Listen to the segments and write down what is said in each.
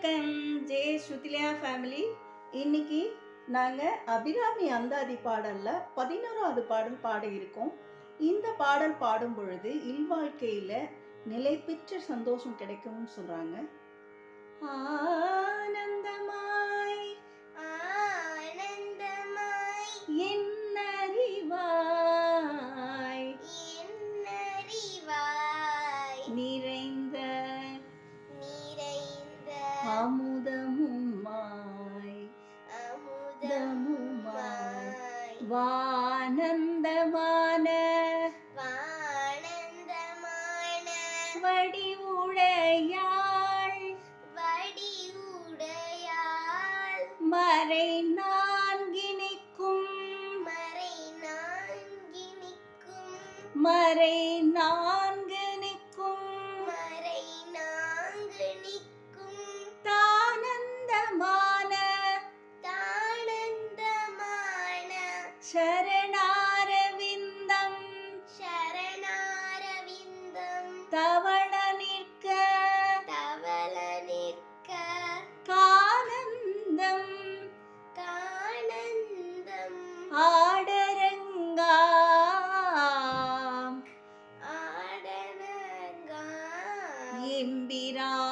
Welcome J ஸ்ருதிலியா family இன்னைக்கு நாங்கள் அபிராமி அந்தாதி பாடலில் பதினோராவது பாடல் பாட இருக்கோம். இந்த பாடல் பாடும் பொழுது இல்வாழ்க்கையில் நிலை பெற்ற சந்தோஷம் கிடைக்கும்னு சொல்கிறாங்க ஆனந்தமா வானந்தமான வானந்தமான. வடிவுடையாள். வடிவுடையாள். மறை நான்கினிக்கும் மறை நான்கினிக்கும் மறை நான்கு ശരണാരവിന്ദം. ശരണാരവിന്ദം. തവള നിൽക്ക. തവള നിൽക്ക. കാനന്ദം. കാനന്ദം. ആടരംഗ. ആടരംഗ. എമ്പിരാ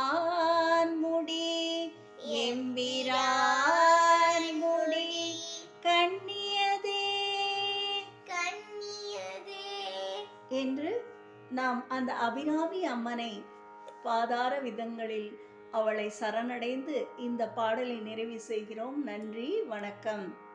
என்று நாம் அந்த அபிராமி அம்மனை பாதார விதங்களில் அவளை சரணடைந்து இந்த பாடலை நிறைவு செய்கிறோம். நன்றி வணக்கம்.